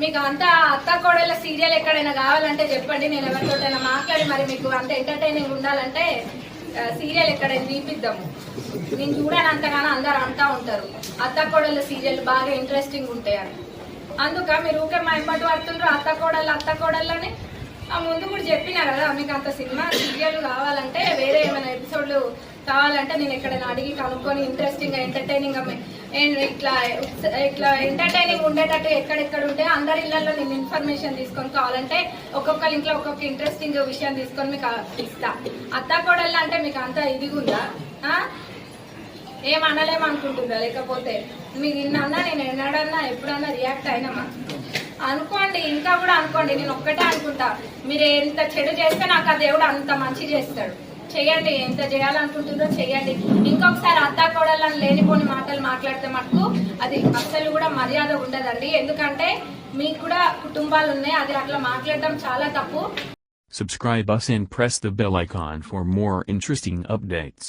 మీకు అంత అత్త కోడల సీరియల్ ఎక్కడైనా కావాలంటే చెప్పండి. నేను ఎవరితోటైనా మాట్లాడి మరి మీకు అంత ఎంటర్టైనింగ్ ఉండాలంటే సీరియల్ ఎక్కడైనా తీపిద్దాము. నేను చూడని అంతగానో అందరు అంటా ఉంటారు. అత్త కోడల సీరియల్ బాగా ఇంట్రెస్టింగ్ ఉంటాయి అని. అందుక మీరు ఊకే మా ఎంబటి పడుతుండ్రు అత్త కోడలు అత్త కోడళ్ళని ముందు కూడా చెప్పినా కదా మీకు అంత సినిమా సీరియల్ కావాలంటే ఎపిసోడ్లు కావాలంటే నేను ఎక్కడైనా అడిగి కనుక్కొని ఇంట్రెస్టింగ్ ఎంటర్టైనింగ్ ఇట్లా ఇట్లా ఎంటర్టైనింగ్ ఉండేటట్టు ఎక్కడెక్కడ ఉంటే అందరి ఇళ్ళలో నేను ఇన్ఫర్మేషన్ తీసుకొని కావాలంటే ఒక్కొక్కరి ఇంట్లో ఒక్కొక్క ఇంట్రెస్టింగ్ విషయం తీసుకొని మీకు ఇస్తా. అత్త కోడళ్ళు అంటే మీకు అంత ఇదిగుందా? ఆ? ఏం లేకపోతే మీరు నిన్నన్నా నేను ఎన్నడన్నా ఎప్పుడన్నా రియాక్ట్ అయినామా అనుకోండి ఇంకా కూడా అనుకోండి నేను ఒక్కటే అనుకుంటా. మీరు ఎంత చెడు చేస్తే నాకు ఆ దేవుడు అంత మంచి చేస్తాడు. చేయండి ఎంత చేయాలనుకుంటుందో చేయండి. ఇంకొకసారి అత్తా కోడళ్ళని లేనిపోని మాటలు మాట్లాడితే మటుకు అది అస్సలు కూడా మర్యాద ఉండదండి. ఎందుకంటే మీకు కూడా కుటుంబాలు ఉన్నాయి అది అట్లా మాట్లాడడం చాలా తప్పు. Subscribe us and press the bell icon for more interesting updates.